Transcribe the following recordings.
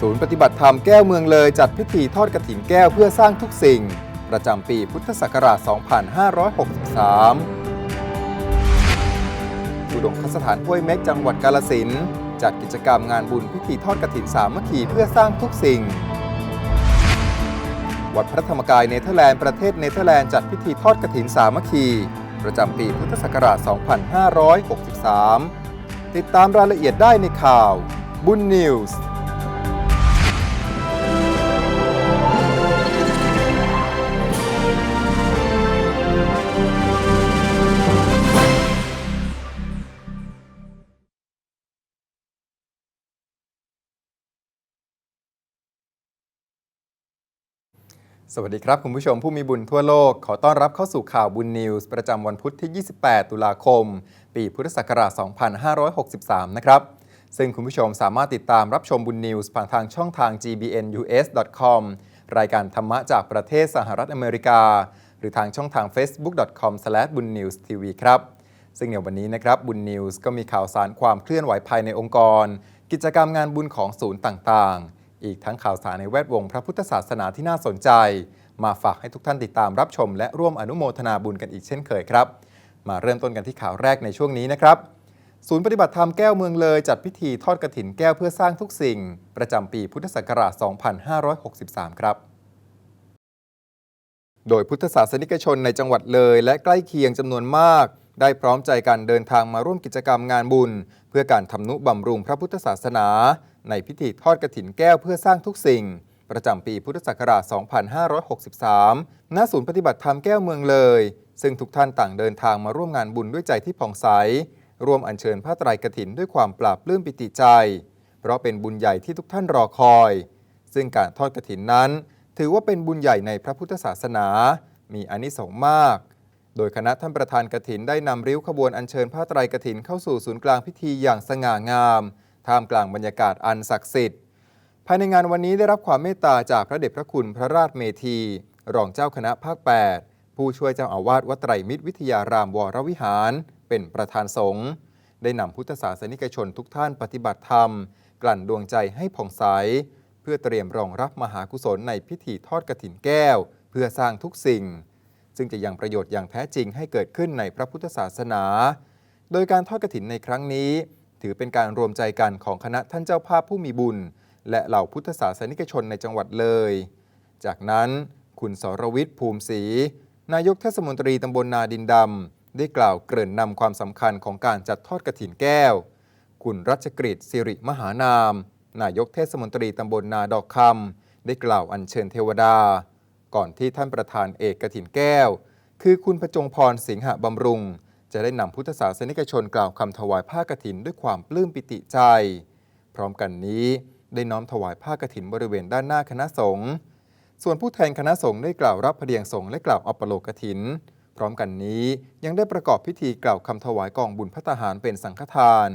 ศูนย์ปฏิบัติธรรมแก้วเมืองเลยจัดพิธีทอดกระถิ่นแก้วเพื่อสร้างทุกสิ่ง ประจำปีพุทธศักราช 2563อุดมคสถานห้วยเม็กจังหวัดกาลสินจัดกิจกรรมงานบุญพิธีทอดกระถินสามัคคีเพื่อสร้างทุกสิ่ง วัดพระธรรมกายเนเธอร์แลนด์ประเทศเนเธอร์แลนด์จัดพิธีทอดกระถินสามัคคี ประจำปีพุทธศักราช 2563 ติดตามรายละเอียดได้ในข่าวบุญนิวส์ สวัสดีครับ คุณผู้ชมผู้มีบุญทั่วโลก ขอต้อนรับเข้าสู่ข่าวบุญนิวส์ประจำวันพุธที่ 28 ตุลาคม ปีพุทธศักราช 2563 นะครับ ซึ่งคุณผู้ชมสามารถติดตามรับชมบุญนิวส์ผ่านทางช่องทาง gbnus.com รายการธรรมะจากประเทศสหรัฐอเมริกา หรือทางช่องทาง facebook.com/bunnewstv ครับ ซึ่งในวันนี้นะครับบุญนิวส์ก็มีข่าวสารความเคลื่อนไหวภายในองค์กร กิจกรรมงานบุญของศูนย์ต่างๆ อีกทั้งข่าวสารในแวดวงพระพุทธศาสนาที่น่าสนใจ มาฝากให้ทุกท่านติดตามรับชม และร่วมอนุโมทนาบุญกันอีกเช่นเคยครับ มาเริ่มต้นกันที่ข่าวแรกในช่วงนี้นะครับ ศูนย์ปฏิบัติธรรมแก้วเมืองเลยจัดพิธีทอดกระถินแก้วเพื่อสร้างทุกสิ่ง ประจำปีพุทธศักราช 2563 ครับโดยพุทธศาสนิกชนในจังหวัดเลยและใกล้เคียงจำนวนมาก ได้พร้อมใจกันเดินทางมาร่วมกิจกรรมงานบุญ เพื่อการทำนุบำรุงพระพุทธศาสนา ในพิธีทอดกระถินแก้วเพื่อสร้างทุกสิ่ง ประจำปีพุทธศักราช 2563 ณ ศูนย์ปฏิบัติธรรมแก้วเมืองเลย ซึ่งทุกท่านต่างเดินทางมาร่วมงานบุญด้วยใจที่ผ่องใส ร่วมอัญเชิญผ้าไตรกฐินด้วยความปราบปลื้มปิติใจ เพราะเป็นบุญใหญ่ที่ทุกท่านรอคอย ซึ่งการทอดกฐินนั้น ถือว่าเป็นบุญใหญ่ในพระพุทธศาสนา มีอานิสงส์มากโดยคณะท่านประธานกฐินได้นำริ้วขบวนอัญเชิญผ้าไตรกฐินเข้าสู่ศูนย์กลางพิธีอย่างสง่างาม ท่ามกลางบรรยากาศอันศักดิ์สิทธิ์ ภายในงานวันนี้ได้รับความเมตตาจากพระเดชพระคุณพระราชเมธี รองเจ้าคณะภาค 8 ผู้ช่วยเจ้าอาวาสวัดไตรมิตรวิทยารามวรวิหาร เป็นประธานสงฆ์ได้นำพุทธศาสนิกชนทุกท่านปฏิบัติธรรม กลั่นดวงใจให้ผ่องใส เพื่อเตรียมรองรับมหากุศลในพิธีทอดกระถินแก้ว เพื่อสร้างทุกสิ่ง ซึ่งจะยังประโยชน์อย่างแท้จริงให้เกิดขึ้นในพระพุทธศาสนา โดยการทอดกระถินในครั้งนี้ ถือเป็นการรวมใจกันของคณะท่านเจ้าภาพผู้มีบุญ และเหล่าพุทธศาสนิกชนในจังหวัดเลย จากนั้นคุณสรวิทย์ภูมิศรีนายกเทศมนตรีตำบลนาดินดำได้กล่าวเกริ่นนำความสำคัญของการจัดทอดกระถินแก้ว คุณรัชกฤษสิริมหานาม นายกเทศมนตรีตำบลนาดอกคำได้กล่าวอัญเชิญเทวดา ก่อนที่ท่านประธานเอกกระถินแก้ว คือคุณประจงพรสิงหบำรุง จะได้นำพุทธศาสนิกชนกล่าวคำถวายผ้ากฐินด้วยความปลื้มปิติใจ พร้อมกันนี้ได้น้อมถวายผ้ากฐินบริเวณด้านหน้าคณะสงฆ์ส่วนผู้แทนคณะสงฆ์ได้กล่าวรับพเดียงสงฆ์และกล่าวอัปโลกฐิน พร้อมกันนี้ยังได้ประกอบพิธีกล่าวคำถวายกองบุญพัตหารเป็นสังฆทาน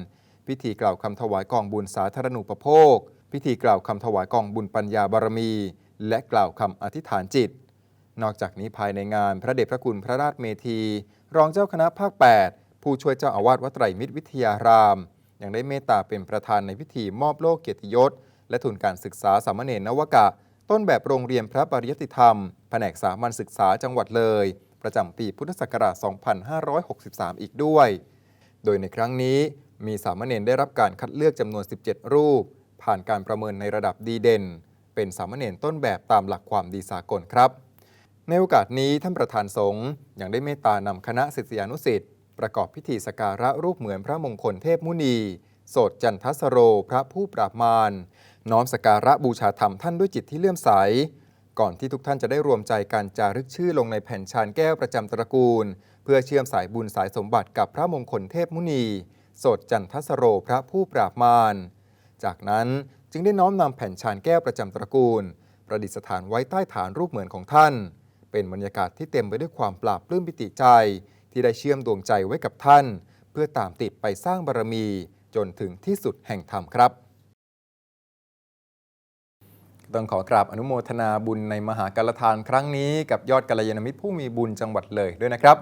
พิธีกล่าวคำถวายกองบุญสาธารณูปโภค พิธีกล่าวคำถวายกองบุญปัญญาบารมี และกล่าวคำอธิษฐานจิต นอกจากนี้ภายในงานพระเดชพระคุณพระราชเมธี รองเจ้าคณะภาค 8 ผู้ช่วยเจ้าอาวาสวัดไตรมิตรวิทยาราม ยังได้เมตตาเป็นประธานในพิธีมอบโล่เกียรติยศ และทุนการศึกษาสามเณรนวกะ ต้นแบบโรงเรียนพระปริยติธรรม แผนกสามัญศึกษาจังหวัดเลย ประจำปีพุทธศักราช 2563 อีกด้วย โดยในครั้งนี้มีสามเณรได้รับการคัดเลือกจำนวน 17 รูป ผ่านการประเมินในระดับดีเด่น เป็นสามเณรต้นแบบตามหลักความดีสากลครับ ในโอกาสนี้ท่านประธานสงฆ์ยังได้เมตตานำคณะศิษยานุศิษย์ประกอบพิธีสการะรูปเหมือนพระมงคลเทพมุนี โสดจันทสโรพระผู้ปราบมารน้อมสกการะบูชาธรรมท่านด้วยจิตที่เลื่อมใส ก่อนที่ทุกท่านจะได้รวมใจการจารึกชื่อลงในแผ่นชานแก้วประจำตระกูล เพื่อเชื่อมสายบุญสายสมบัติกับพระมงคลเทพมุนี โสดจันทสโรพระผู้ปราบมารจากนั้นจึงได้น้อมนำแผ่นชานแก้วประจำตระกูล ประดิษฐานไว้ใต้ฐานรูปเหมือนของท่าน เป็นบรรยากาศที่เต็มไปด้วยความปราบปลื้มปิติใจ ที่ได้เชื่อมดวงใจไว้กับท่าน เพื่อตามติดไปสร้างบารมี จนถึงที่สุดแห่งธรรมครับต้องขอกราบอนุโมทนาบุญในมหาการทานครั้งนี้กับยอดกัลยาณมิตรผู้มีบุญจังหวัดเลยด้วยนะครับ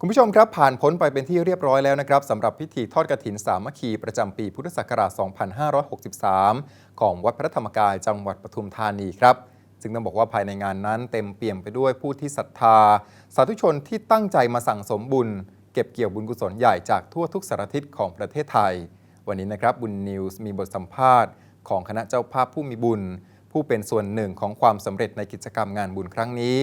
คุณผู้ชมครับผ่านพ้นไปเป็นที่เรียบร้อยแล้วนะครับสำหรับพิธีทอดกฐินสามัคคีประจำปีพุทธศักราช 2563 ของวัดพระธรรมกายจังหวัดปทุมธานีครับ ซึ่งต้องบอกว่าภายในงานนั้นเต็มเปี่ยมไปด้วยผู้ที่ศรัทธา สาธุชนที่ตั้งใจมาสั่งสมบุญ เก็บเกี่ยวบุญกุศลใหญ่จากทั่วทุกสารทิศของประเทศไทย วันนี้นะครับบุญนิวส์มีบทสัมภาษณ์ ของคณะเจ้าภาพผู้มีบุญ ผู้เป็นส่วนหนึ่งของความสำเร็จในกิจกรรมงานบุญครั้งนี้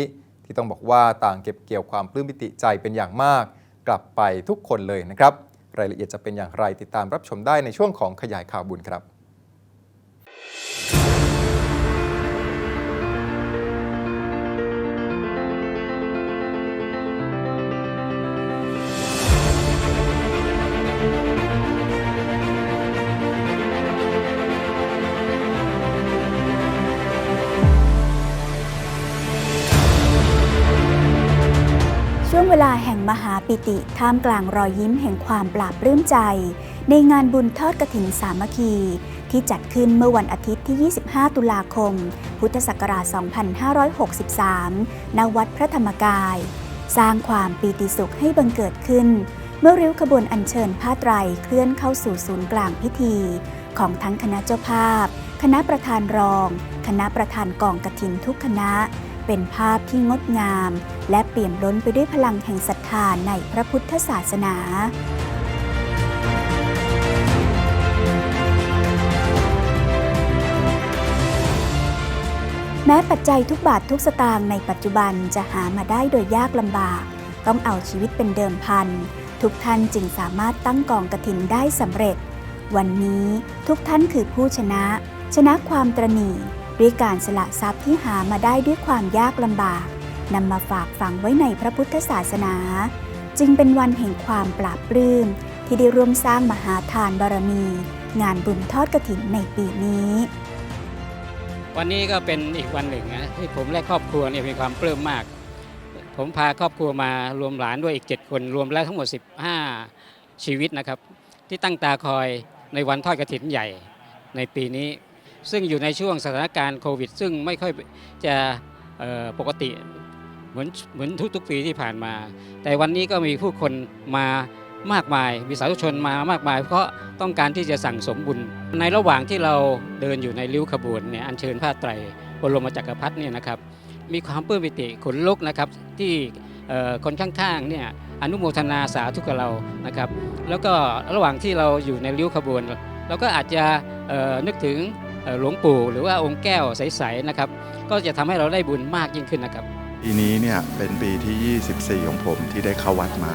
ที่ต้องบอกว่าต่างเก็บเกี่ยวความปลื้มปิติใจเป็นอย่างมาก กลับไปทุกคนเลยนะครับรายละเอียดจะเป็นอย่างไรติดตามรับชมได้ในช่วงของขยายข่าวบุญครับ ปิติท่ามกลางรอยยิ้มแห่งความปราบปลื้มใจ ในงานบุญทอดกฐินสามัคคี ที่จัดขึ้นเมื่อวันอาทิตย์ที่ 25 ตุลาคม พุทธศักราช 2563 ณ วัดพระธรรมกาย สร้างความปีติสุขให้บังเกิดขึ้น เมื่อริ้วขบวนอัญเชิญผ้าไตรเคลื่อนเข้าสู่ศูนย์กลางพิธี ของทั้งคณะเจ้าภาพ คณะประธานรอง คณะประธานกองกฐินทุกคณะ เป็นภาพที่งดงาม และเปี่ยมล้นไปด้วยพลังแห่งศรัทธาในพระพุทธศาสนาแม้ปัจจัยทุกบาททุกสตางค์ในปัจจุบันจะหามาได้โดยยากลำบาก ต้องเอาชีวิตเป็นเดิมพัน ทุกท่านจึงสามารถตั้งกองกระถินได้สำเร็จ วันนี้ทุกท่านคือผู้ชนะ ชนะความตรณี ด้วยการสละทรัพย์ที่หามาได้ด้วยความยากลำบากนำมาฝากฝังไว้ในพระพุทธศาสนา จึงเป็นวันแห่งความปราบปลื้มที่ได้ร่วมสร้างมหาทานบารมี งานบุญทอดกระถินในปีนี้ วันนี้ก็เป็นอีกวันหนึ่งนะที่ผมและครอบครัวเนี่ยมีความปลื้มมาก ผมพาครอบครัวมารวมหลานด้วยอีก 7 คน รวมแล้วทั้งหมด 15 ชีวิตนะครับ ที่ตั้งตาคอยในวันทอดกระถินใหญ่ในปีนี้ ซึ่งอยู่ในช่วงสถานการณ์โควิด ซึ่งไม่ค่อยจะปกติเหมือนเหมือนทุกๆปีที่ผ่านมา แต่วันนี้ก็มีผู้คนมามากมาย มีสาธุชนมามากมาย เพราะต้องการที่จะสั่งสมบุญ ในระหว่างที่เราเดินอยู่ในริ้วขบวนเนี่ยอัญเชิญผ้าไตรบรมจักรพรรดิเนี่ยนะครับมีความปลื้มปิติขนลุกนะครับที่คนข้างๆเนี่ยอนุโมทนาสาธุกับเรานะครับ แล้วก็ระหว่างที่เราอยู่ในริ้วขบวน เราก็อาจจะนึกถึง หลวงปู่หรือว่าองค์แก้วใสๆนะครับ ก็จะทำให้เราได้บุญมากยิ่งขึ้นนะครับ ปีนี้เนี่ยเป็นปีที่ 24 ของผมที่ได้เข้าวัดมา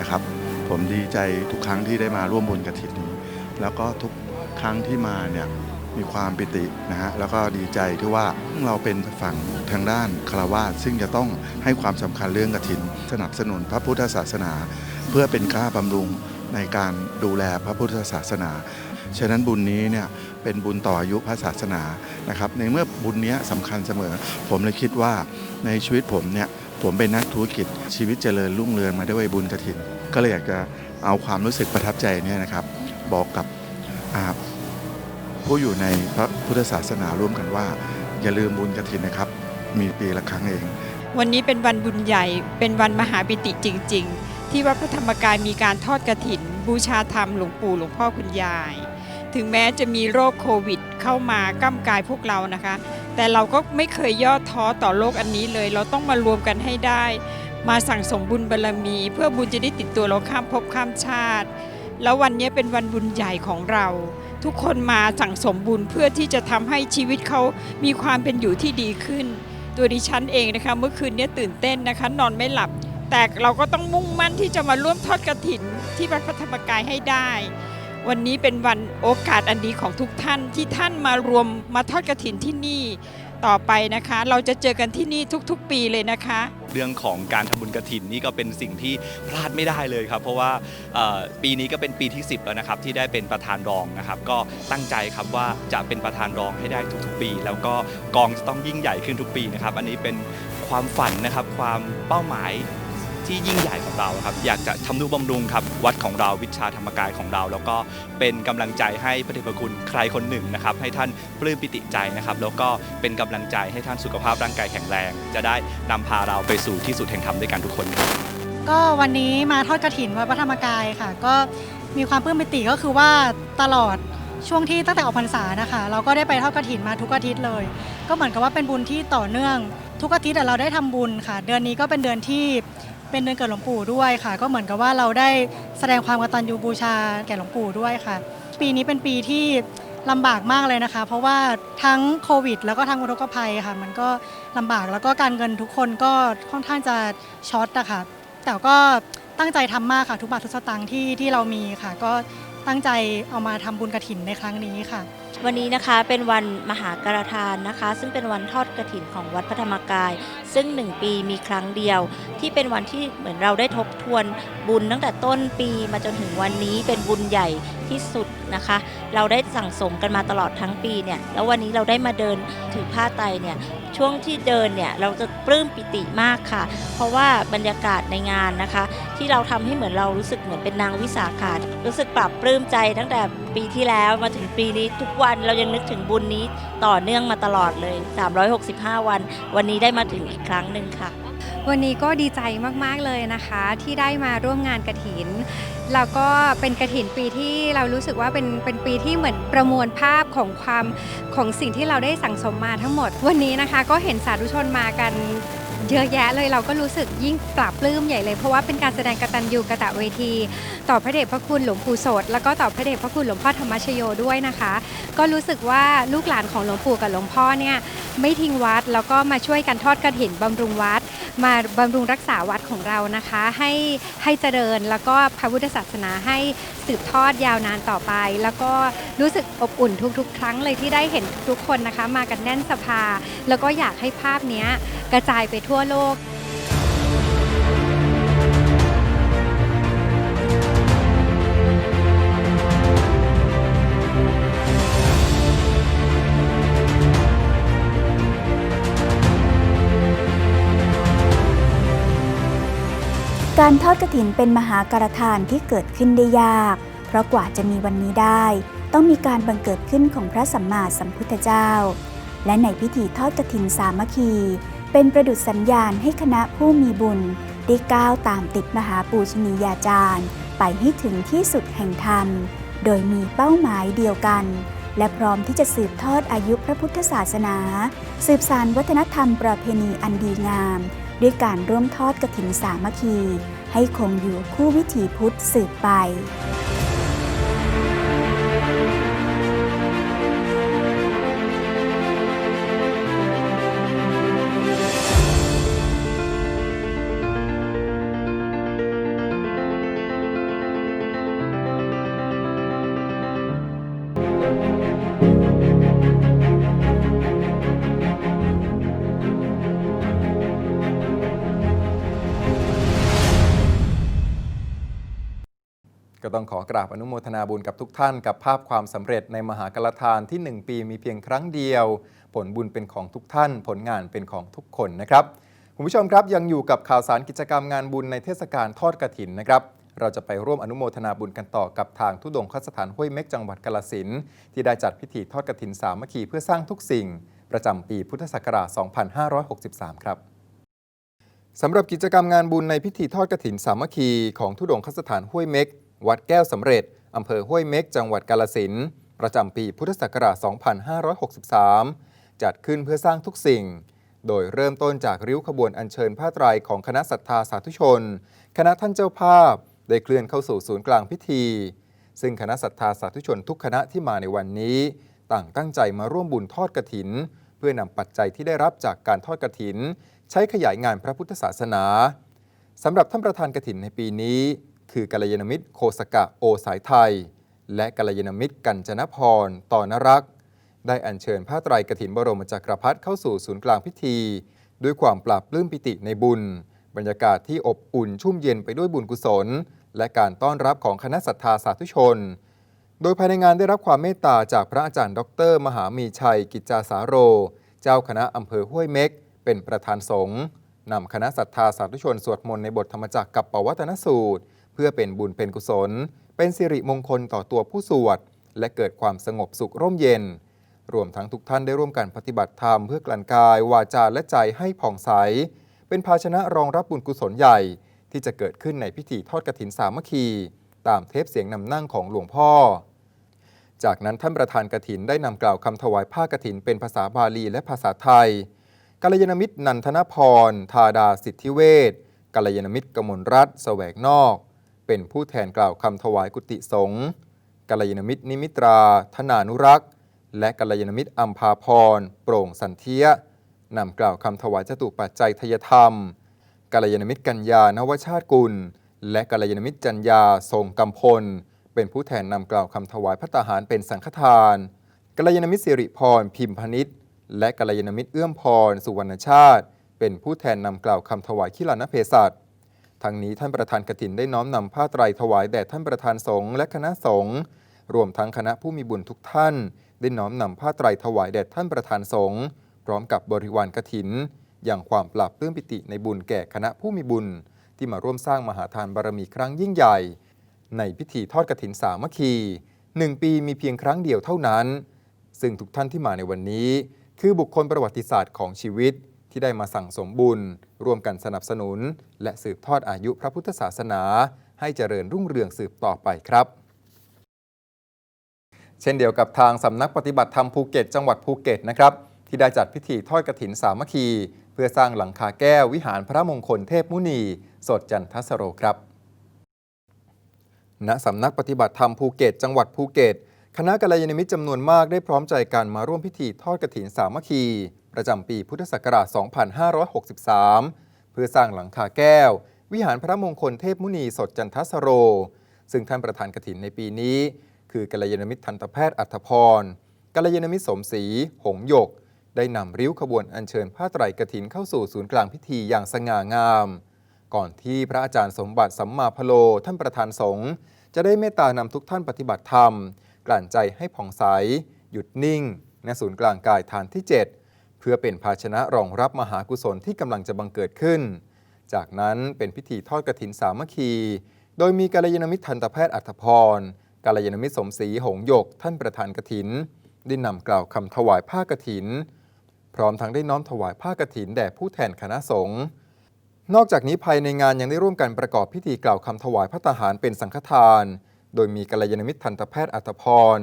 นะครับ ผมดีใจทุกครั้งที่ได้มาร่วมบุญกฐินนี้ แล้วก็ทุกครั้งที่มาเนี่ยมีความปิตินะฮะแล้วก็ดีใจที่ว่าเราเป็นฝั่งทางด้านคารวาสซึ่งจะต้องให้ความสำคัญเรื่องกฐิน สนับสนุนพระพุทธศาสนา เพื่อเป็นค่าบำรุงในการดูแลพระพุทธศาสนา ฉะนั้นบุญนี้เนี่ยเป็นบุญต่ออายุพระศาสนานะครับในเมื่อบุญนี้ยสำคัญเสมอ ผมเลยคิดว่าในชีวิตผมเนี่ยผมเป็นนักธุรกิจชีวิตเจริญรุ่งเรืองมาด้วยบุญกระถิน ก็เลยอยากจะเอาความรู้สึกประทับใจเนี่ยนะครับ บอกกับผู้อยู่ในพระพุทธศาสนาร่วมกันว่า อย่าลืมบุญกระถินนะครับ มีปีละครั้งเอง วันนี้เป็นวันบุญใหญ่เป็นวันมหาปิติจริง ๆ ที่วัดพระธรรมกายมีการทอดกระถิน บูชาธรรมหลวงปู่หลวงพ่อคุณยาย ถึงแม้จะมีโรคโควิด เข้ามาก้ำกายพวกเรานะคะ แต่เราก็ไม่เคยย่อท้อต่อโลกอันนี้เลย เราต้องมารวมกันให้ได้ มาสั่งสมบุญบารรมี เพื่อบุญจะได้ติดตัวเราข้ามภพข้ามชาติ แล้ววันนี้เป็นวันบุญใหญ่ของเรา ทุกคนมาสั่งสมบุญเพื่อที่จะทำให้ชีวิตเขามีความเป็นอยู่ที่ดีขึ้น ตัวดิฉันเองนะคะเมื่อคืนนี้ตื่นเต้นนะคะ นอนไม่หลับ แต่เราก็ต้องมุ่งมั่นที่จะมาร่วมทอดกระถินที่วัดพระธรรมกายให้ได้ วันนี้เป็นวันโอกาสอันดีของทุกท่านที่ท่านมารวมมาทอดกระถินที่นี่ต่อไปนะคะ เราจะเจอกันที่นี่ทุกๆ ปีเลยนะคะ เรื่องของการทำบุญกระถินนี่ก็เป็นสิ่งที่พลาดไม่ได้เลยครับ เพราะว่าเอ่อปีนี้ก็เป็นปีที่ 10 แล้วนะครับ ที่ได้เป็นประธานรองนะครับ ก็ตั้งใจครับว่าจะเป็นประธานรองให้ได้ทุกๆ ปี แล้วก็กองจะต้องยิ่งใหญ่ขึ้นทุกปีนะครับ อันนี้เป็นความฝันนะครับความเป้าหมาย ที่ยิ่งใหญ่ของเราครับ อยากจะทำนุบำรุงครับ วัดของเราวิชาธรรมกายของเรา แล้วก็เป็นกำลังใจให้พระเดชพระคุณใครคนหนึ่งนะครับ ให้ท่านปลื้มปิติใจนะครับ แล้วก็เป็นกำลังใจให้ท่านสุขภาพร่างกายแข็งแรง จะได้นำพาเราไปสู่ที่สุดแห่งธรรมด้วยกันทุกคนครับก็วันนี้มาทอดกระถินวัดพระธรรมกายค่ะ ก็มีความปลื้มปิติก็คือว่าตลอดช่วงที่ตั้งแต่ออกพรรษานะคะ เราก็ได้ไปทอดกระถินมาทุกอาทิตย์เลย ก็เหมือนกับว่าเป็นบุญที่ต่อเนื่อง ทุกอาทิตย์เราได้ทำบุญค่ะ เดือนนี้ก็เป็นเดือนที่ เป็นเดือนเกิดหลวงปู่ด้วยค่ะ ก็เหมือนกับว่าเราได้แสดงความกตัญญูบูชาแก่หลวงปู่ด้วยค่ะ ปีนี้เป็นปีที่ลำบากมากเลยนะคะ เพราะว่าทั้งโควิด แล้วก็ทั้งอุทกภัยค่ะ มันก็ลำบากแล้วก็การเงินทุกคนก็ค่อนข้างจะช็อตอะค่ะ แต่ก็ตั้งใจทำมากค่ะ ทุกบาททุกสตางค์ที่ที่เรามีค่ะ ก็ตั้งใจเอามาทำบุญกระถินในครั้งนี้ค่ะ วันนี้นะคะเป็นวันมหากรทานนะคะ ซึ่งเป็นวันทอดกระถินของวัดพระธรรมกายซึ่ง 1 ปีมีครั้งเดียว ที่เป็นวันที่เหมือนเราได้ทบทวนบุญตั้งแต่ต้นปีมาจนถึงวันนี้เป็นบุญใหญ่ที่สุดนะคะ เราได้สั่งสมกันมาตลอดทั้งปีเนี่ยแล้ววันนี้เราได้มาเดินถือผ้าไตรเนี่ยช่วงที่เดินเนี่ยเราจะปลื้มปิติมากค่ะ เพราะว่าบรรยากาศในงานนะคะ ที่เราทำให้เหมือนเรารู้สึกเหมือนเป็นนางวิสาขารู้สึกปรับปลื้มใจตั้งแต่ปีที่แล้วมาถึงปีนี้ทุกวันเรายังนึกถึงบุญนี้ ต่อเนื่องมาตลอดเลย 365 วัน วันนี้ได้มาถึงอีกครั้งหนึ่งค่ะ วันนี้ก็ดีใจมาก ๆ เลยนะคะ ที่ได้มาร่วมงานกระถิน แล้วก็เป็นกระถินปีที่เรารู้สึกว่าเป็นเป็นปีที่เหมือนประมวลภาพของความของสิ่งที่เราได้สั่งสมมาทั้งหมด วันนี้นะคะก็เห็นสาธุชนมากัน เยอะแยะเลยเราก็รู้สึกยิ่งปรับปลื้มใหญ่เลย เพราะว่าเป็นการแสดงกตัญญูกะตะเวที ต่อพระเดชพระคุณหลวงปู่โสดแล้วก็ต่อพระเดชพระคุณหลวงพ่อธรรมชโยด้วยนะคะ ก็รู้สึกว่าลูกหลานของหลวงปู่กับหลวงพ่อเนี่ยไม่ทิ้งวัดแล้วก็มาช่วยกันทอดกระถินบำรุงวัด มาบำรุงรักษาวัดของเรานะคะ ให้ให้เจริญแล้วก็พระพุทธศาสนาให้ สืบทอดยาวนานต่อไป แล้วก็รู้สึกอบอุ่นทุกๆ ครั้งเลยที่ได้เห็นทุกคนนะคะ มากันแน่นสภา แล้วก็อยากให้ภาพนี้กระจายไปทั่วโลก การทอดกระถินเป็นมหาการทานที่เกิดขึ้นได้ยาก เพราะกว่าจะมีวันนี้ได้ ต้องมีการบังเกิดขึ้นของพระสัมมาสัมพุทธเจ้า และในพิธีทอดกระถินสามัคคี เป็นประดุษสัญญาณให้คณะผู้มีบุญได้ก้าวตามติดมหาปูชนียาจารย์ ไปให้ถึงที่สุดแห่งธรรม โดยมีเป้าหมายเดียวกัน และพร้อมที่จะสืบทอดอายุพระพุทธศาสนา สืบสานวัฒนธรรมประเพณีอันดีงาม ด้วยการร่วมทอดกระถินสามัคคี ให้คงอยู่คู่วิถีพุทธสืบไป ต้องขอกราบอนุโมทนาบุญกับทุกท่านกับภาพความสำเร็จในมหากรทานที่ 1 ปีมีเพียงครั้งเดียว ผลบุญเป็นของทุกท่าน ผลงานเป็นของทุกคนนะครับคุณผู้ชมครับยังอยู่กับข่าวสารกิจกรรมงานบุญในเทศกาลทอดกระถินนะครับเราจะไปร่วมอนุโมทนาบุญกันต่อกับทางทุดงคสถานห้วยเม็กจังหวัดกาลสินที่ได้จัดพิธีทอดกระถินสามัคคีเพื่อสร้างทุกสิ่ง ประจำปีพุทธศักราช 2563 ครับสำหรับกิจกรรมงานบุญในพิธีทอดกระถินสามัคคีของทุดงคสถานห้วยเม็ก วัดแก้วสำเร็จอำเภอห้วยเม็กจังหวัดกาลสินประจำปีพุทธศักราช 2563 จัดขึ้นเพื่อสร้างทุกสิ่ง โดยเริ่มต้นจากริ้วขบวนอัญเชิญผ้าไตรของคณะศรัทธาสาธุชน คณะท่านเจ้าภาพ ได้เคลื่อนเข้าสู่ศูนย์กลางพิธี ซึ่งคณะศรัทธาสาธุชนทุกคณะที่มาในวันนี้ ต่างตั้งใจมาร่วมบุญทอดกระถิน เพื่อนำปัจจัยที่ได้รับจากการทอดกระถิน ใช้ขยายงานพระพุทธศาสนาสำหรับท่านประธานกฐินในปีนี้ คือกัลยาณมิตรโคสกะโอสายไทย และกัลยาณมิตรกัญจนพรต่อนรัก ได้อัญเชิญผ้าไตรกฐินบรมจักรพรรดิเข้าสู่ศูนย์กลางพิธี ด้วยความปราบปลื้มปิติในบุญ บรรยากาศที่อบอุ่นชุ่มเย็นไปด้วยบุญกุศล และการต้อนรับของคณะศรัทธาสาธุชน โดยภายในงานได้รับความเมตตาจากพระอาจารย์ ดร มหามีชัย กิจจาสาโร เจ้าคณะอำเภอห้วยเม็ก เป็นประธานสงฆ์นำคณะศรัทธาสาธุชนสวดมนต์ในบทธรรมจักรกับปวัตนสูตร พื่อเป็นบุญเป็นกุศล เป็นสิริมงคลต่อตัวผู้สวด และเกิดความสงบสุขร่มเย็น รวมทั้งทุกท่านได้ร่วมกันปฏิบัติธรรมเพื่อกลั่นกาย วาจาและใจให้ผ่องใส เป็นภาชนะรองรับบุญกุศลใหญ่ ที่จะเกิดขึ้นในพิธีทอดกฐินสามัคคี ตามเทปเสียงนำนั่งของหลวงพ่อ จากนั้นท่านประธานกฐินได้นำกล่าวคำถวายผ้ากฐินเป็นภาษาบาลีและภาษาไทยกัลยาณมิตรนันทนพร ธาดาสิทธิเวชกัลยาณมิตรกมลรัตน์แสวงนอก เป็นผู้แทนกล่าวคำถวายกุฏิสงฆ์กัลยาณมิตรนิมิตรา ธนานุรักษ์ และกัลยาณมิตรอัมพาพร โปร่งสันเทียนำกล่าวคำถวายจตุปัจจัยทยธรรมกัลยาณมิตรกัญญานวชาติกุล และกัลยาณมิตรจัญญาทรงกำพล เป็นผู้แทนนำกล่าวคำถวายพระตาหารเป็นสังฆทานกัลยาณมิตรสิริพรพิมพนิษฐ์และกัลยาณมิตรเอื้อมพร สุวรรณชาติ เป็นผู้แทนนำกล่าวคำถวายขิลานเพศัต ทั้งนี้ท่านประธานกฐินได้น้อมนำผ้าไตรถวายแด่ท่านประธานสงฆ์และคณะสงฆ์รวมทั้งคณะผู้มีบุญทุกท่าน ได้น้อมนำผ้าไตรถวายแด่ท่านประธานสงฆ์พร้อมกับบริวารกฐิน อย่างความปราบปลื้มปิติในบุญแก่คณะผู้มีบุญ ที่มาร่วมสร้างมหาทานบารมีครั้งยิ่งใหญ่ ในพิธีทอดกฐินสามัคคีหนึ่งปีมีเพียงครั้งเดียวเท่านั้น ซึ่งทุกท่านที่มาในวันนี้ คือบุคคลประวัติศาสตร์ของชีวิตที่ได้มาสั่งสมบุญ ร่วมกันสนับสนุน และสืบทอดอายุพระพุทธศาสนา ให้เจริญรุ่งเรืองสืบต่อไปครับ เช่นเดียวกับทางสำนักปฏิบัติธรรมภูเก็ตจังหวัดภูเก็ตนะครับที่ได้จัดพิธีทอดกฐินสามัคคี เพื่อสร้างหลังคาแก้ววิหารพระมงคลเทพมุนี สดจันทสโรครับณสำนักปฏิบัติธรรมภูเก็ตจังหวัดภูเก็ต คณะกัลยาณมิตรจำนวนมากได้พร้อมใจกันมาร่วมพิธีทอดกฐินสามัคคี ประจำปีพุทธศักราช 2563 เพื่อสร้างหลังคาแก้ว วิหารพระมงคลเทพมุนีสดจันทสโร ซึ่งท่านประธานกฐินในปีนี้ คือกัลยาณมิตรทันตแพทย์อัธพรกัลยาณมิตรสมศรีหงหยก ได้นำริ้วขบวนอัญเชิญผ้าไตรกฐินเข้าสู่ศูนย์กลางพิธีอย่างสง่างาม ก่อนที่พระอาจารย์สมบัติสัมมาพโลท่านประธานสงฆ์จะได้เมตตานำทุกท่านปฏิบัติธรรม กลั่นใจให้ผ่องใส หยุดนิ่ง ณ ศูนย์กลางกายฐานที่ 7 เพื่อเป็นภาชนะรองรับมหากุศลที่กำลังจะบังเกิดขึ้น จากนั้นเป็นพิธีทอดกฐินสามัคคี โดยมีกัลยาณมิตรทันตแพทย์อัธพรกัลยาณมิตรสมศรีหงยกท่านประธานกฐิน ได้นำกล่าวคำถวายผ้ากฐิน พร้อมทั้งได้น้อมถวายผ้ากฐินแด่ผู้แทนคณะสงฆ์นอกจากนี้ภายในงานยังได้ร่วมกันประกอบพิธีกล่าวคำถวายพระตาหารเป็นสังฆทาน โดยมีกัลยาณมิตรทันตแพทย์อัตพร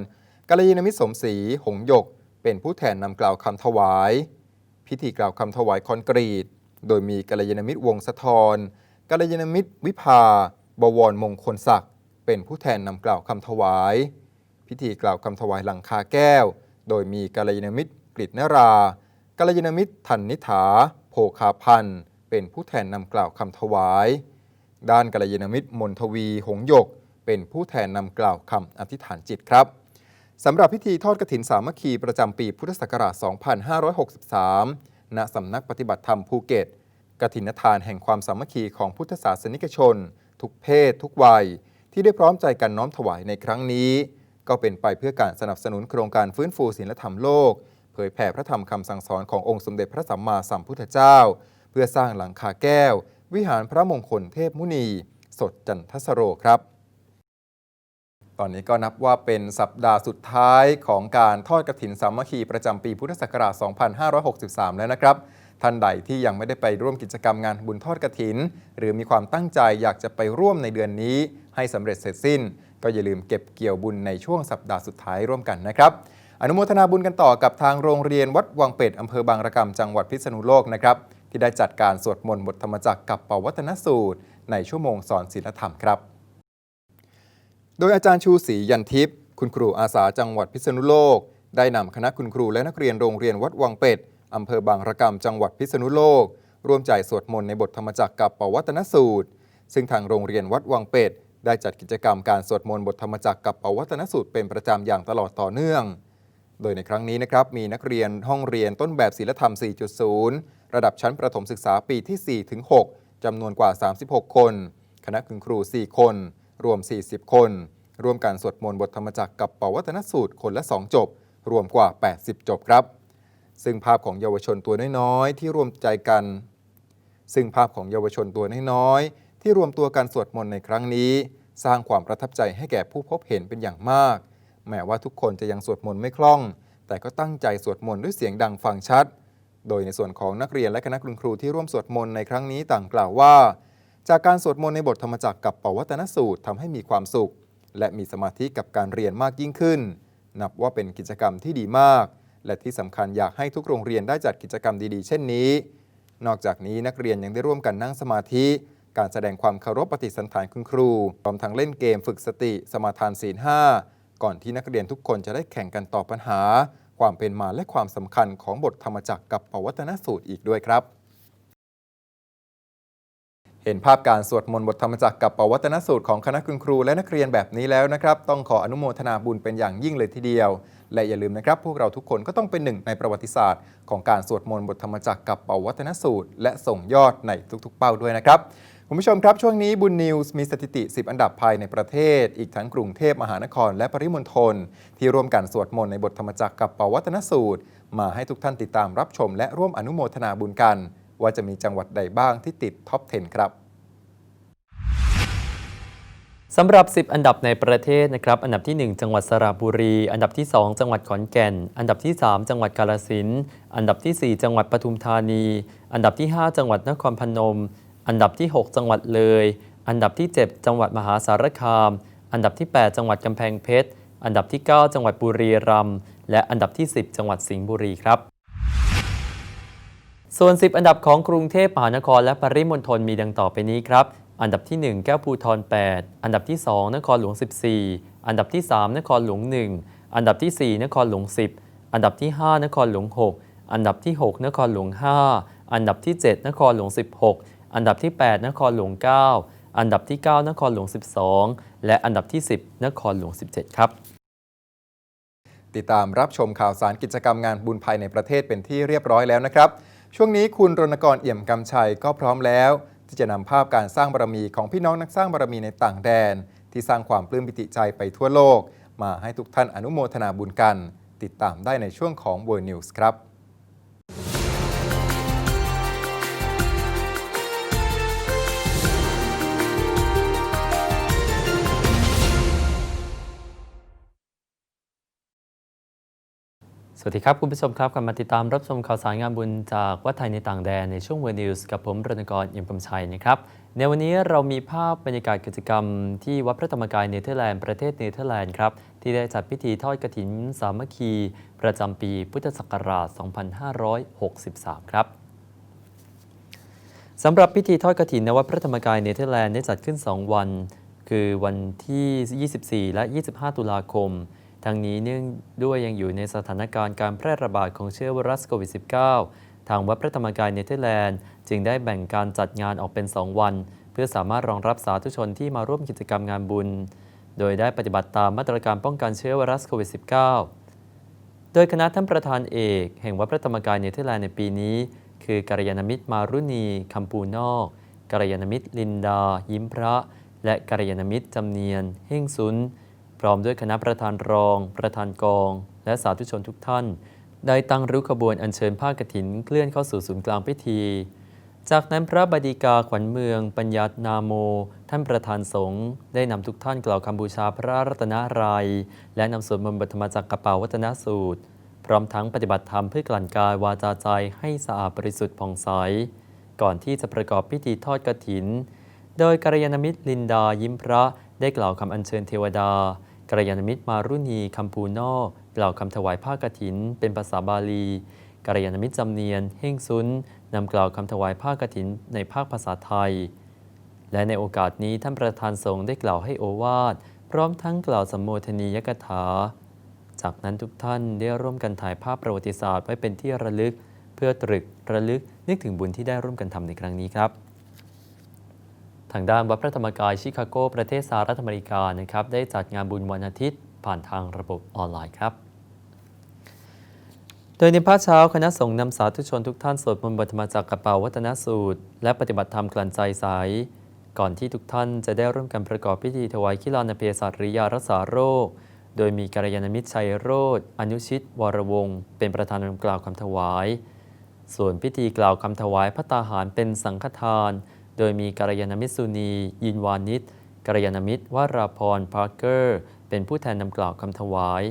กัลยาณมิตรสมศรีหงยก เป็นผู้แทนนำกล่าวคำถวาย พิธีกล่าวคำถวายคอนกรีต โดยมีกัลยาณมิตรวงศธรกัลยาณมิตรวิภา บวรมงคลศักดิ์เป็นผู้แทนนำกล่าวคำถวาย พิธีกล่าวคำถวายหลังคาแก้ว โดยมีกัลยาณมิตรกฤษนรากัลยาณมิตรทันนิถา โภคาพันธ์เป็นผู้แทนนำกล่าวคำถวาย ด้านกัลยาณมิตรมนทวี หงยก เป็นผู้แทนนำกล่าวคำอธิษฐานจิตครับ สำหรับพิธีทอดกฐินสามัคคีประจำปีพุทธศักราช 2563 ณ สำนักปฏิบัติธรรมภูเก็ตกฐินทานแห่งความสามัคคีของพุทธศาสนิกชน ทุกเพศ ทุกวัย ที่ได้พร้อมใจกันน้อมถวายในครั้งนี้ ก็เป็นไปเพื่อการสนับสนุนโครงการฟื้นฟูศีลธรรมโลก เผยแผ่พระธรรมคำสั่งสอนขององค์สมเด็จพระสัมมาสัมพุทธเจ้า เพื่อสร้างหลังคาแก้ว วิหารพระมงคลเทพมุนี สดจันทสโรครับ ตอนนี้ก็นับว่าเป็นสัปดาห์สุดท้ายของการทอดกฐินสามัคคีประจำปีพุทธศักราช 2563 แล้วนะครับ ท่านใดที่ยังไม่ได้ไปร่วมกิจกรรมงานบุญทอดกฐิน หรือมีความตั้งใจอยากจะไปร่วมในเดือนนี้ ให้สำเร็จเสร็จสิ้น ก็อย่าลืมเก็บเกี่ยวบุญในช่วงสัปดาห์สุดท้ายร่วมกันนะครับ อนุโมทนาบุญกันต่อกับทางโรงเรียนวัดวังเป็ดอำเภอบางระกำจังหวัดพิษณุโลกนะครับ ที่ได้จัดการสวดมนต์บทธรรมจักรกับปวัตนสูตร ในชั่วโมงสอนศีลธรรมครับ โดยอาจารย์ชูศรียันทิพย์คุณครูอาสาจังหวัดพิษณุโลก ได้นำคณะคุณครูและนักเรียนโรงเรียนวัดวังเป็ดอำเภอบางระกำจังหวัดพิษณุโลก ร่วมใจสวดมนต์ในบทธรรมจักรกับปวัตนสูตร ซึ่งทางโรงเรียนวัดวังเป็ดได้จัดกิจกรรมการสวดมนต์บทธรรมจักรกับปวัตนสูตรเป็นประจำอย่างตลอดต่อเนื่อง โดยในครั้งนี้นะครับมีนักเรียนห้องเรียนต้นแบบศิลธรรม 4.0 ระดับชั้นประถมศึกษาปีที่ 4 ถึง 6จำนวนกว่า 36 คน คณะคุณครู 4 คน รวม 40 คน ร่วมการสวดมนต์บทธรรมจักรกับปวัตนสูตรคนละ 2 จบ รวมกว่า 80 จบครับ ซึ่งภาพของเยาวชนตัวน้อยๆที่รวมใจกัน ซึ่งภาพของเยาวชนตัวน้อยๆที่รวมตัวกันสวดมนต์ในครั้งนี้ สร้างความประทับใจให้แก่ผู้พบเห็นเป็นอย่างมาก แม้ว่าทุกคนจะยังสวดมนต์ไม่คล่อง แต่ก็ตั้งใจสวดมนต์ด้วยเสียงดังฟังชัด โดยในส่วนของนักเรียนและคณะคุณครูที่ร่วมสวดมนต์ในครั้งนี้ต่างกล่าวว่า จากการสวดมนต์ในบทธรรมจักรกับปวัตนสูตรทำให้มีความสุข และมีสมาธิกับการเรียนมากยิ่งขึ้น นับว่าเป็นกิจกรรมที่ดีมาก และที่สำคัญอยากให้ทุกโรงเรียนได้จัดกิจกรรมดีๆ เช่นนี้ นอกจากนี้นักเรียนยังได้ร่วมกันนั่งสมาธิ การแสดงความเคารพปฏิสันถานคุณครูพร้อมทั้งเล่นเกมฝึกสติ สมาทานศีลห้าก่อนที่นักเรียนทุกคนจะได้แข่งกันตอบปัญหา ความเป็นมาและความสำคัญของบทธรรมจักรกับปวัตนสูตรอีกด้วยครับ เห็นภาพการสวดมนต์บทธรรมจักรกับปวัตนสูตรของคณะคุณครูและนักเรียนแบบนี้แล้วนะครับ ต้องขออนุโมทนาบุญเป็นอย่างยิ่งเลยทีเดียว และอย่าลืมนะครับ พวกเราทุกคนก็ต้องเป็นหนึ่งในประวัติศาสตร์ ของการสวดมนต์บทธรรมจักรกับปวัตนสูตร และส่งยอดในทุกๆ เป้าด้วยนะครับคุณผู้ชมครับ ช่วงนี้บุญนิวส์มีสถิติ 10 อันดับภายในประเทศ อีกทั้งกรุงเทพมหานครและปริมณฑลที่ร่วมกันสวดมนต์ในบทธรรมจักรกับปวัตนสูตร มาให้ทุกท่านติดตามรับชม และร่วมอนุโมทนาบุญกัน ว่าจะมีจังหวัดใดบ้างที่ติดท็อป 10 ครับสำหรับ 10 อันดับในประเทศนะครับ อันดับที่ 1 จังหวัดสระบุรี อันดับที่ 2 จังหวัดขอนแก่น อันดับที่ 3 จังหวัดกาฬสินธุ์อันดับที่ 4 จังหวัดปทุมธานี อันดับที่ 5 จังหวัดนครพนม อันดับที่ 6 จังหวัดเลย อันดับที่ 7 จังหวัดมหาสารคาม อันดับที่ 8 จังหวัดกำแพงเพชร อันดับที่ 9 จังหวัดบุรีรัมย์ และอันดับที่ 10 จังหวัดสิงห์บุรีครับ ส่วน 10 อันดับของกรุงเทพมหานครและปริมณฑลมีดังต่อไปนี้ครับ อันดับที่ 1 แก้วภูทร 8 อันดับที่ 2 นครหลวง 14 อันดับที่ 3 นครหลวง 1 อันดับที่ 4 นครหลวง 10 อันดับที่ 5 นครหลวง 6 อันดับที่ 6 นครหลวง 5 อันดับที่ 7 นครหลวง 16 อันดับที่ 8 นครหลวง 9 อันดับที่ 9 นครหลวง 12 และอันดับที่ 10 นครหลวง 17 ครับติดตามรับชมข่าวสารกิจกรรมงานบุญภายในประเทศเป็นที่เรียบร้อยแล้วนะครับ ช่วงนี้คุณรณกรเอี่ยมกำชัยก็พร้อมแล้ว ที่จะนำภาพการสร้างบารมีของพี่น้องนักสร้างบารมีในต่างแดน ที่สร้างความปลื้มปิติใจไปทั่วโลก มาให้ทุกท่านอนุโมทนาบุญกัน ติดตามได้ในช่วงของ World News ครับ วัสดีครับ คุณผู้ชมครับกลับมาติดตามรับชมข่าวสารงานบุญจากวัดไทยในต่างแดนในช่วงเวอร์นิวส์กับผมรณกรเอี่ยมกำชัยนะครับ ในวันนี้เรามีภาพบรรยากาศกิจกรรมที่วัดพระธรรมกายเนเธอร์แลนด์ประเทศเนเธอร์แลนด์ครับ ที่ได้จัดพิธีทอดกฐินสามัคคี ประจำปีพุทธศักราช 2563 ครับสำหรับพิธีทอดกฐินในวัดพระธรรมกายเนเธอร์แลนด์ได้จัดขึ้น 2 วัน คือวันที่ 24 และ 25 ตุลาคม ทั้งนี้เนื่องด้วยยังอยู่ในสถานการณ์การแพร่ระบาดของเชื้อไวรัสโควิด -19 ทางวัดพระธรรมกายเนเธอร์แลนด์ จึงได้แบ่งการจัดงานออกเป็น 2 วัน เพื่อสามารถรองรับสาธุชนที่มาร่วมกิจกรรมงานบุญ โดยได้ปฏิบัติตามมาตรการป้องกันเชื้อไวรัสโควิด -19 โดยคณะท่านประธานเอก แห่งวัดพระธรรมกายเนเธอร์แลนด์ในปีนี้ คือกัลยาณมิตรมารุณีคัมปูนอกกัลยาณมิตรลินดา ยิ้มพระ และกัลยาณมิตรจำเนียน เฮ่งซุน พร้อมด้วยคณะประธานรอง ประธานกอง และสาธุชนทุกท่าน ได้ตั้งริ้วขบวนอัญเชิญผ้ากฐินเคลื่อนเข้าสู่ศูนย์กลางพิธี จากนั้นพระบดีกาขวัญเมือง ปัญญานาโม ท่านประธานสงฆ์ได้นำทุกท่านกล่าวคำบูชาพระรัตนารยัย และนำสวดมนต์บทธรรมจักกระเป๋าวัฒนสูตร พร้อมทั้งปฏิบัติธรรมเพื่อกลั่นกายวาจาใจให้สะอาดบริสุทธิ์ผ่องใส ก่อนที่จะประกอบพิธีทอดกฐิน โดยกัลยาณมิตรลินดายิ้มพระได้กล่าวคำอัญเชิญเทวดา กัลยาณมิตรมารุณีคำภูนอกกล่าวคำถวายผ้ากฐิน เป็นภาษาบาลีกัลยาณมิตรจำเนียนเฮ่งซุนนำกล่าวคำถวายผ้ากฐินในภาคภาษาไทย และในโอกาสนี้ท่านประธานสงฆ์ได้กล่าวให้โอวาทพร้อมทั้งกล่าวสัมโมทนียกถา จากนั้นทุกท่านได้ร่วมกันถ่ายภาพประวัติศาสตร์ไว้เป็นที่ระลึก เพื่อตรึกระลึกนึกถึงบุญที่ได้ร่วมกันทำในครั้งนี้ครับ ทางด้านวัดพระธรรมกายชิคาโกประเทศสหรัฐอเมริกานะครับได้จัดงานบุญวันอาทิตย์ ผ่านทางระบบออนไลน์ครับ โดยในภาคเช้าคณะสงฆ์นำสาธุชนทุกท่านสวดมนต์บทธรรมจักกระเป๋าวัฒนสูตร และปฏิบัติธรรมกลั่นใจใสก่อนที่ทุกท่านจะได้ร่วมกันประกอบพิธีถวายคิลานเพศัตริยารักษาโรค โดยมีกัลยาณมิตรชัยโรธอนุชิต วรวงศ์เป็นประธานกล่าวคำถวาย ส่วนพิธีกล่าวคำถวายพระตาหารเป็นสังฆทาน โดยมีกัลยาณมิตรสุนียินวานิชกัลยาณมิตรวราพรพาร์เกอร์ เป็นผู้แทนนำกล่าวคำถวาย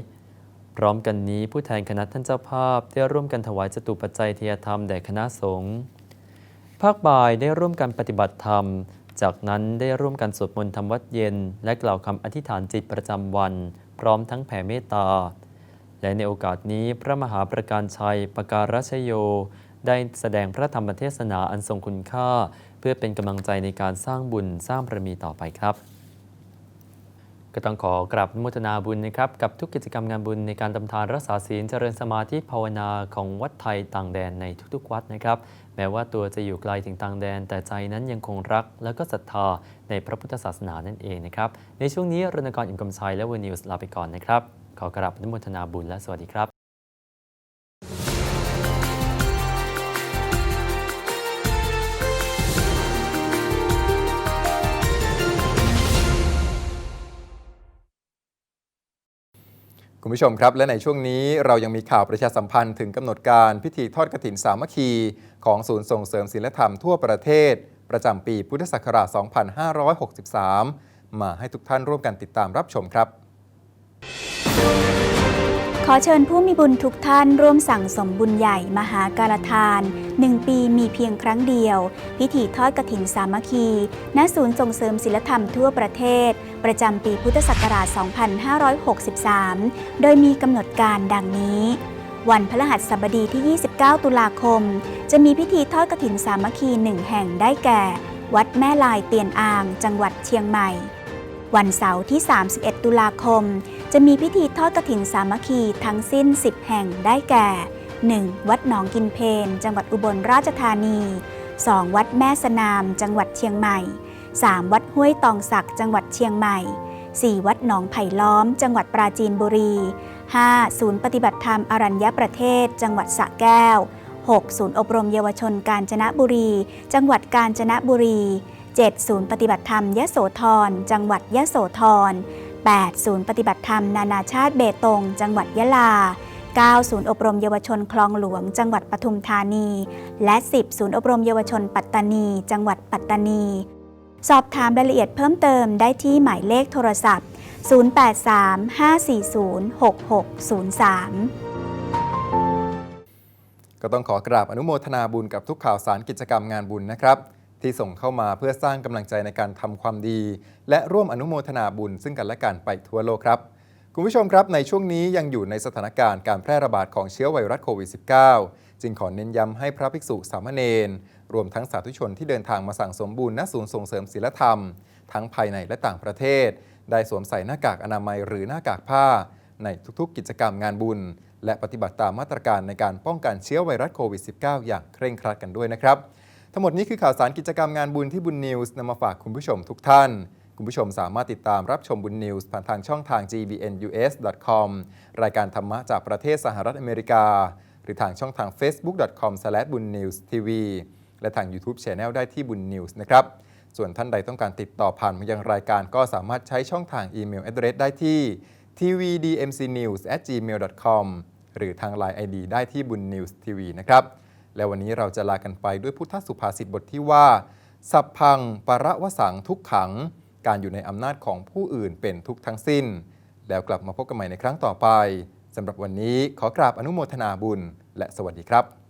พร้อมกันนี้ผู้แทนคณะท่านเจ้าภาพได้ร่วมกันถวายจตุปัจจัยเทียธรรมแด่คณะสงฆ์ภาคบ่ายได้ร่วมกันปฏิบัติธรรม จากนั้นได้ร่วมกันสวดมนต์ทำวัดเย็น และกล่าวคำอธิษฐานจิตประจำวัน พร้อมทั้งแผ่เมตตา และในโอกาสนี้พระมหาประการชัย ประการชโย ได้แสดงพระธรรมเทศนาอันทรงคุณค่า พื่อเป็นกำลังใจในการสร้างบุญสร้างบารมีต่อไปครับ ก็ต้องขอกราบอนุโมทนาบุญนะครับ กับทุกกิจกรรมงานบุญในการทำทานรักษาศีลเจริญสมาธิภาวนาของวัดไทยต่างแดนในทุกๆ วัดนะครับ แม้ว่าตัวจะอยู่ไกลถึงต่างแดน แต่ใจนั้นยังคงรัก และก็ศรัทธาในพระพุทธศาสนานั่นเองนะครับในช่วงนี้รณกรอิ่มกำชัยและเวนิวส์ลาไปก่อนนะครับขอกราบอนุโมทนาบุญและสวัสดีครับ คุณผู้ชมครับ และในช่วงนี้เรายังมีข่าวประชาสัมพันธ์ถึงกำหนดการพิธีทอดกรถินสามัคคี ของศูนย์ส่งเสริมศิลธรรมทั่วประเทศ ประจำปีพุทธศักราช 2563 มาให้ทุกท่านร่วมกันติดตามรับชมครับ ขอเชิญผู้มีบุญทุกท่านร่วมสั่งสมบุญใหญ่มหาการทานหนึ่งปีมีเพียงครั้งเดียว พิธีทอดกฐินสามัคคี ณ ศูนย์ส่งเสริมศิลธรรมทั่วประเทศ ประจำปีพุทธศักราช 2563 โดยมีกำหนดการดังนี้ วันพฤหัสบดีที่ 29 ตุลาคม จะมีพิธีทอดกฐินสามัคคีหนึ่งแห่งได้แก่ วัดแม่ลายเตียนอ่าง จังหวัดเชียงใหม่ วันเสาร์ที่ 31 ตุลาคม จะมีพิธีทอดกฐินสามัคคีทั้งสิ้น 10 แห่งได้แก่ 1. วัดหนองกินเพน จังหวัดอุบลราชธานี 2. วัดแม่สนาม จังหวัดเชียงใหม่ 3. วัดห้วยตองสักจังหวัดเชียงใหม่ 4. วัดหนองไผ่ล้อม จังหวัดปราจีนบุรี 5. ศูนย์ปฏิบัติธรรมอรัญญประเทศ จังหวัดสระแก้ว 6. ศูนย์อบรมเยาวชนกาญจนบุรี จังหวัดกาญจนบุรี 7. ศูนย์ปฏิบัติธรรมยโสธร จังหวัดยโสธร 8. ศูนย์ปฏิบัติธรรมนานาชาติเบตง จังหวัดยะลา 9. ศูนย์อบรมเยาวชนคลองหลวง จังหวัดปทุมธานี และ 10. ศูนย์อบรมเยาวชนปัตตานี จังหวัดปัตตานี สอบถามรายละเอียดเพิ่มเติมได้ที่หมายเลขโทรศัพท์ 0835406603ก็ต้องขอกราบอนุโมทนาบุญกับทุกข่าวสารกิจกรรมงานบุญนะครับ ที่ส่งเข้ามาเพื่อสร้างกำลังใจในการทำความดี และร่วมอนุโมทนาบุญซึ่งกันและกันไปทั่วโลกครับ คุณผู้ชมครับในช่วงนี้ยังอยู่ในสถานการณ์การแพร่ระบาดของเชื้อไวรัสโควิด -19 จึงขอเน้นย้ำให้พระภิกษุสามเณรรวมทั้งสาธุชนที่เดินทางมาสั่งสมบุญณศูนย์ส่งเสริมศีลธรรม ทั้งภายในและต่างประเทศ ได้สวมใส่หน้ากากอนามัยหรือหน้ากากผ้า ในทุกๆ กิจกรรมงานบุญ และปฏิบัติตามมาตรการในการป้องกันเชื้อไวรัสโควิด -19 อย่างเคร่งครัดกันด้วยนะครับ ทั้งหมดนี้คือข่าวสารกิจกรรมงานบุญที่บุญนิวส์นำมาฝากคุณผู้ชมทุกท่าน คุณผู้ชมสามารถติดตามรับชมบุญนิวส์ผ่านทางช่องทาง gbnus.com รายการธรรมะจากประเทศสหรัฐอเมริกา หรือทางช่องทาง facebook.com/bunnewstv และทาง YouTube Channel ได้ที่บุญนิวส์นะครับ ส่วนท่านใดต้องการติดต่อผ่านมายังรายการก็สามารถใช้ช่องทางอีเมล address ได้ที่ tvdmcnews@gmail.com หรือทาง Line ID ได้ที่บุญนิวส์ทีวีนะครับ และวันนี้เราจะลากันไปด้วยพุทธสุภาษิตบทที่ว่า สัพพังปรวสังทุกขัง การอยู่ในอำนาจของผู้อื่นเป็นทุกทั้งสิ้น แล้วกลับมาพบกันใหม่ในครั้งต่อไปสำหรับวันนี้ขอกราบอนุโมทนาบุญ และสวัสดีครับ